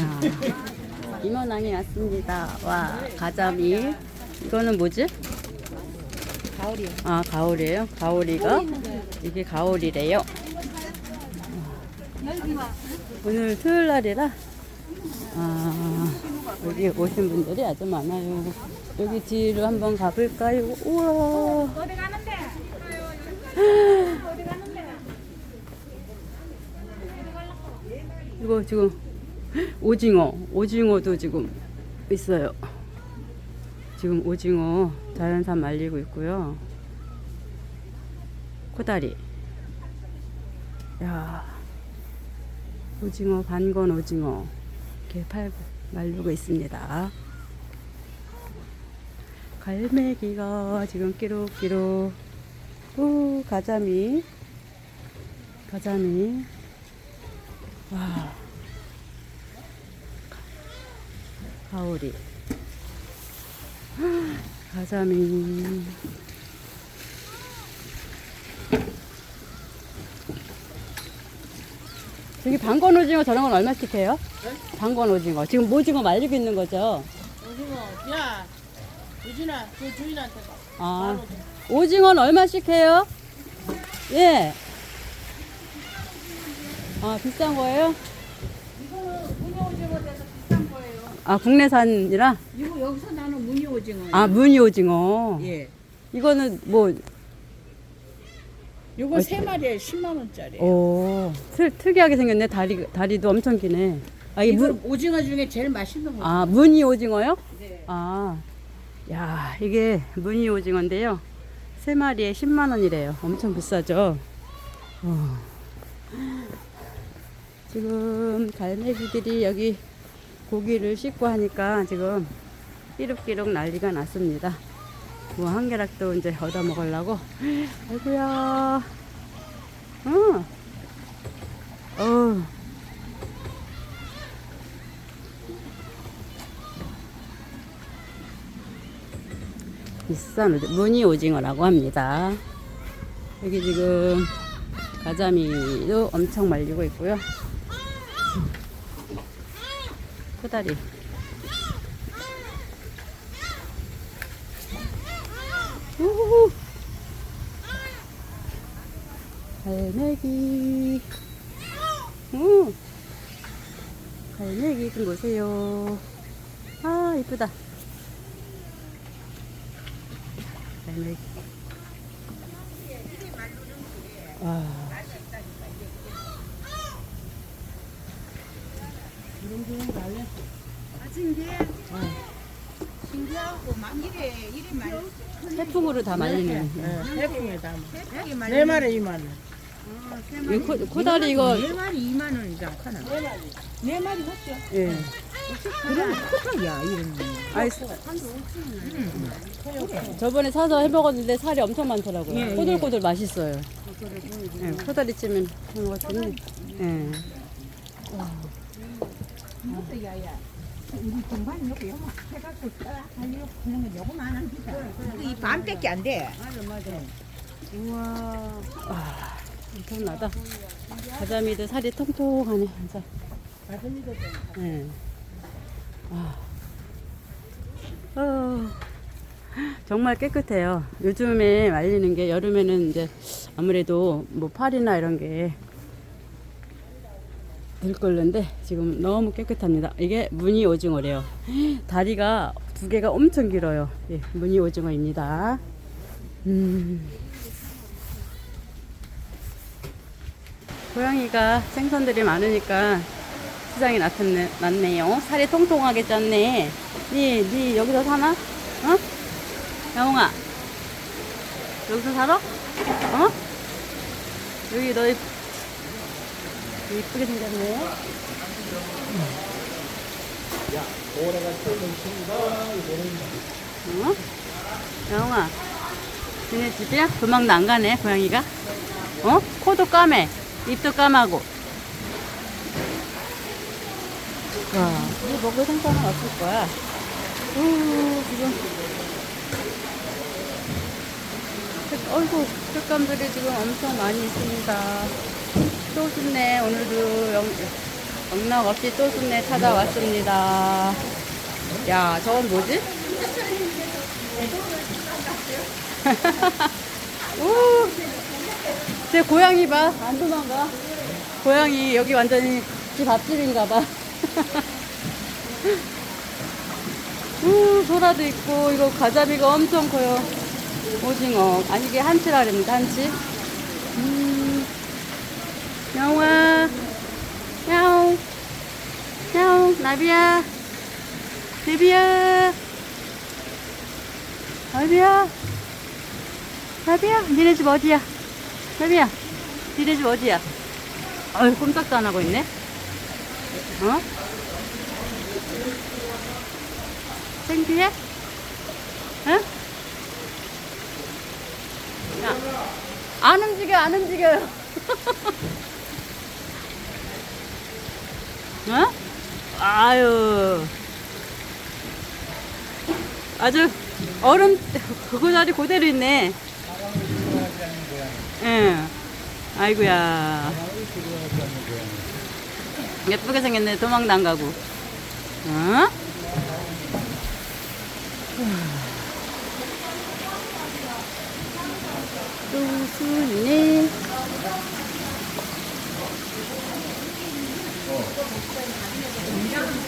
아, 임원왕이 왔습니다. 와, 가자미. 이거는 뭐지? 가을이요. 아, 가오리예요. 가오리가 이게 가오리래요. 오늘 토요일 날이라 아, 여기 오신 분들이 아주 많아요. 여기 뒤로 한번 가볼까요? 우와. 어디 가는데? 이거 지금 오징어, 오징어도 지금 있어요. 지금 오징어 자연산 말리고 있고요. 코다리. 야, 오징어 반건 오징어 이렇게 팔고 말리고 있습니다. 갈매기가 지금 끼룩끼룩. 오, 가자미. 가자미. 와. 가오리. 가자미. 저기 방건 오징어 저런 건 얼마씩 해요? 방건 오징어. 지금 오징어 말리고 있는 거죠? 오징어. 야, 유진아, 그 주인한테 가. 아, 오징어는 얼마씩 해요? 예. 아, 비싼 거예요? 이거는 무늬 오징어 돼서 비싼 거예요. 아, 국내산이라? 이거 여기서 나는 무늬 오징어. 아, 무늬 오징어. 예. 이거는 뭐, 이거 세 마리에 10만 원짜리. 오, 특, 특이하게 생겼네. 다리, 다리도 엄청 기네. 아, 이 이거 무, 오징어 중에 제일 맛있는 거. 아, 무늬 오징어요? 네. 아, 야, 이게 무늬 오징어인데요. 세 마리에 10만 원이래요. 엄청 비싸죠? 어. 지금 갈매기들이 여기 고기를 씻고 하니까 지금 끼룩끼룩 난리가 났습니다. 뭐 한계락도 이제 얻어 먹으려고. 아이고야. 어. 어. 비싼 오징- 무늬 오징어라고 합니다. 여기 지금 가자미도 엄청 말리고 있고요. 코다리. 우후. 갈매기. 우. 갈매기 좀 보세요. 아, 이쁘다. 갈매기. 와. 신기하고 막 이래 이래 말 태풍으로 다 말리는. 네, 태풍에 담아. 대박이 말. 네 마리 2만 원. 이 코, 코다리 이거, 네 마리 2만 원이지 않나? 네 마리 했죠. 예. 그러면 크다야 이런. 아이, 저번에 사서 해 먹었는데 살이 엄청 많더라고요. 예, 예. 꼬들꼬들 맛있어요. 예, 코다리 찜은 해 먹었더니, 예. 이것도 야야. 우리 동반 요거 요거 해갖고 하려고 하는 건 요거만 합니다. 이 반밖에 안 돼. 우와. 와, 엄청나다. 가자미도 살이 통통하네, 진짜. 예. 와. 어, 정말 깨끗해요. 요즘에 말리는 게 여름에는 이제 아무래도 뭐 팔이나 이런 게 들끓는데 지금 너무 깨끗합니다. 이게 무늬 오징어래요. 다리가 두 개가 엄청 길어요. 예, 무늬 오징어입니다. 음. 고양이가 생선들이 많으니까 시장이 나탔네, 났네요. 살이 통통하게 쪘네. 니, 니 여기서 사나? 어? 야옹아. 여기서 살아? 어? 여기 너 이쁘게 생겼네. 어? 야옹아. 니네 집이야? 도망도 안 가네, 고양이가? 어? 코도 까매. 입도 까마고. 와, 이 먹을 생선은 없을 거야. 오, 지금. 색- 어이구, 색감들이 지금 엄청 많이 있습니다. 또 좋네, 오늘도 영, 경락 없이 또 순내 찾아왔습니다. 야, 저건 뭐지? 오, 제 고양이 봐. 안 도망가. 고양이 여기 완전히 집 앞집인가 봐. 우, 소라도 있고 이거 가자미가 엄청 커요. 오징어. 아니 이게 한치라랍니다. 한치. 음. 영화. 야옹. 야옹. 나비야. 나비야. 나비야. 나비야. 니네 집 어디야? 나비야. 니네 집 어디야? 아유, 꼼짝도 안 하고 있네. 어? 창피해? 응? 야, 안 움직여, 안 움직여요. 어? 아유. 아주 얼음 그 자리 그대로 있네. 응. 아이고야. 예쁘게 생겼네. 도망도 안 가고. 어? 또 순이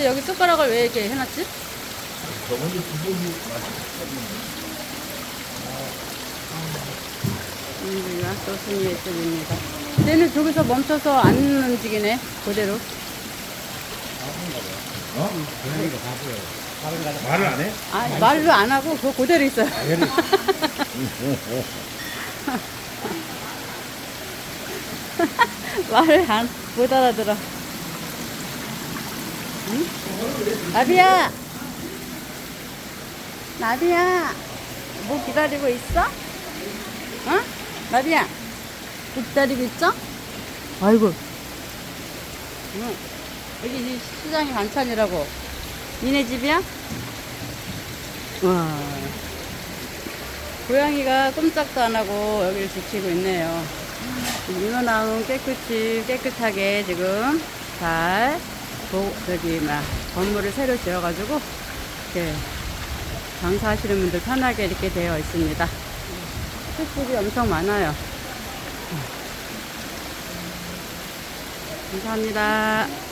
근데 여기 숟가락을 왜 이렇게 해놨지? 저번에 지고기 여기가 소순이의 집입니다. 얘는 저기서 멈춰서 안 움직이네. 그대로. 어? 말을 안 해? 아, 말도 안 하고 그거 그대로 있어요. 말을 안, 못 알아들어. 응? 나비야! 나비야! 뭐 기다리고 있어? 어? 나비야! 뭐 기다리고 있죠? 아이고. 응. 여기 이 시장이 반찬이라고. 니네 집이야? 와. 고양이가 꼼짝도 안 하고 여기를 지키고 있네요. 민원나무 깨끗이 깨끗하게 지금 잘 도, 저기 막 건물을 새로 지어가지고 이렇게 장사하시는 분들 편하게 이렇게 되어 있습니다. 흙집이 엄청 많아요. 감사합니다.